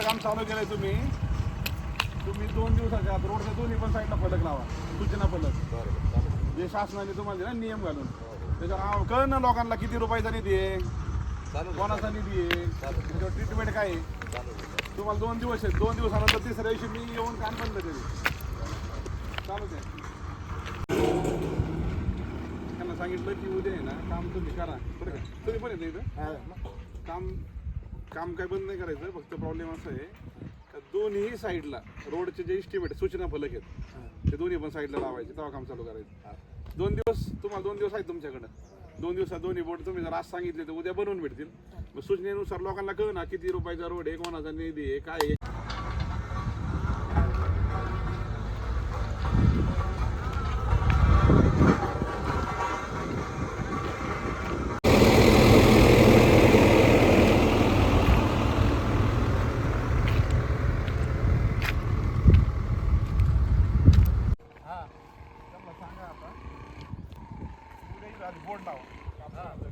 दिवसाचं काम चालू केलंय तुम्ही. तुम्ही दोन दिवसाच्या आत रोडच्या दोन्ही पण साईडला फलक लावा. सूचना फलक जे शासनाने तुम्हाला दिला नियम घालून. त्याच्यावर कळ ना लोकांना किती रुपयाचा निधी आहे. कोणाचा निधी आहे. त्याच्यावर ट्रीटमेंट काय आहे. तुम्हाला दोन दिवस आहेत. दोन दिवसानंतर तिसऱ्या दिवशी मी येऊन काम बंद करेल चालूच आहे त्यांना सांगितलं की उद्या आहे ना काम तुम्ही करा. बरं का तुम्ही पण येते इथं? काम काम काय बंद नाही करायचं फक्त प्रॉब्लेम असं आहे का दोन्ही साईडला रोडचे जे इस्टिमेट सूचना फलक आहेत ते दोन्ही पण साईडला लावायचे तेव्हा काम चालू करायचं. दोन दिवस तुम्हाला दोन दिवस आहेत तुमच्याकडं. दोन दिवसात दोन्ही बोर्ड तुम्ही जर आज सांगितले तर उद्या बनवून भेटतील. मग सूचनेनुसार लोकांना कळ ना किती रुपयाचा रोड आहे कोणाचा निधी आहे काय आहे. त्यांना सांगा आता उद्या